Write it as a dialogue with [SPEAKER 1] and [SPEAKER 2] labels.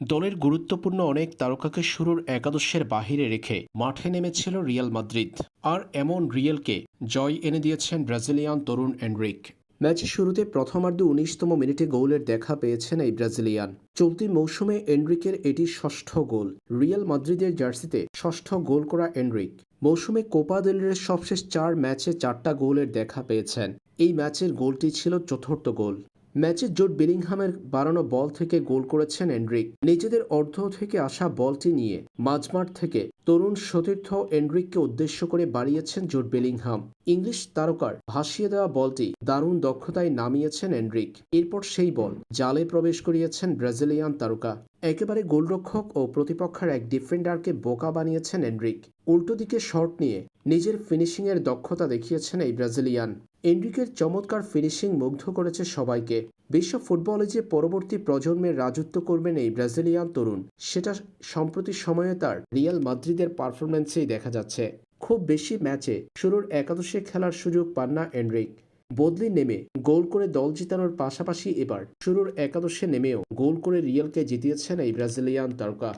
[SPEAKER 1] দলের গুরুত্বপূর্ণ অনেক তারকাকে শুরুর একাদশের বাহিরে রেখে মাঠে নেমেছিল রিয়াল মাদ্রিদ। আর এমন রিয়েলকে জয় এনে দিয়েছেন ব্রাজিলিয়ান তরুণ এন্ড্রিক ম্যাচের শুরুতে প্রথমার্ধে উনিশতম মিনিটে গোলের দেখা পেয়েছেন এই ব্রাজিলিয়ান। চলতি মৌসুমে এন্ড্রিকের এটি ষষ্ঠ গোল। রিয়াল মাদ্রিদের জার্সিতে ষষ্ঠ গোল করা এন্ড্রিক মৌসুমে কোপা দেলের সবশেষ চার ম্যাচে চারটা গোলের দেখা পেয়েছেন। এই ম্যাচের গোলটি ছিল চতুর্থ গোল। ম্যাচে জোট বেলিংহামের বাড়ানো বল থেকে গোল করেছেন এন্ড্রিক নিজেদের অর্ধ থেকে আসা বলটি নিয়ে মাঝমাঠ থেকে তরুণ সতীর্থ এন্ড্রিককে উদ্দেশ্য করে বাড়িয়েছেন জোট বেলিংহাম। ইংলিশ তারকার ভাসিয়ে দেওয়া বলটি দারুণ দক্ষতায় নামিয়েছেন এন্ড্রিক এরপর সেই বল জালে প্রবেশ করিয়েছেন ব্রাজিলিয়ান তারকা। একেবারে গোলরক্ষক ও প্রতিপক্ষের এক ডিফেন্ডারকে বোকা বানিয়েছেন এন্ড্রিক উল্টো দিকে শট নিয়ে নিজের ফিনিশিংয়ের দক্ষতা দেখিয়েছেন এই ব্রাজিলিয়ান। এন্ড্রিকের চমৎকার ফিনিশিং মুগ্ধ করেছে সবাইকে। বিশ্ব ফুটবলে যে পরবর্তী প্রজন্মের রাজত্ব করবেন এই ব্রাজিলিয়ান তরুণ, সেটা সম্প্রতি সময়ে তার রিয়াল মাদ্রিদের পারফরম্যান্সেই দেখা যাচ্ছে। খুব বেশি ম্যাচে শুরুর একাদশে খেলার সুযোগ পান না এন্ড্রিক বদলি নেমে গোল করে দল জিতানোর পাশাপাশি এবার শুরুর একাদশে নেমেও গোল করে রিয়ালকে জিতিয়েছেন এই ব্রাজিলিয়ান তারকা।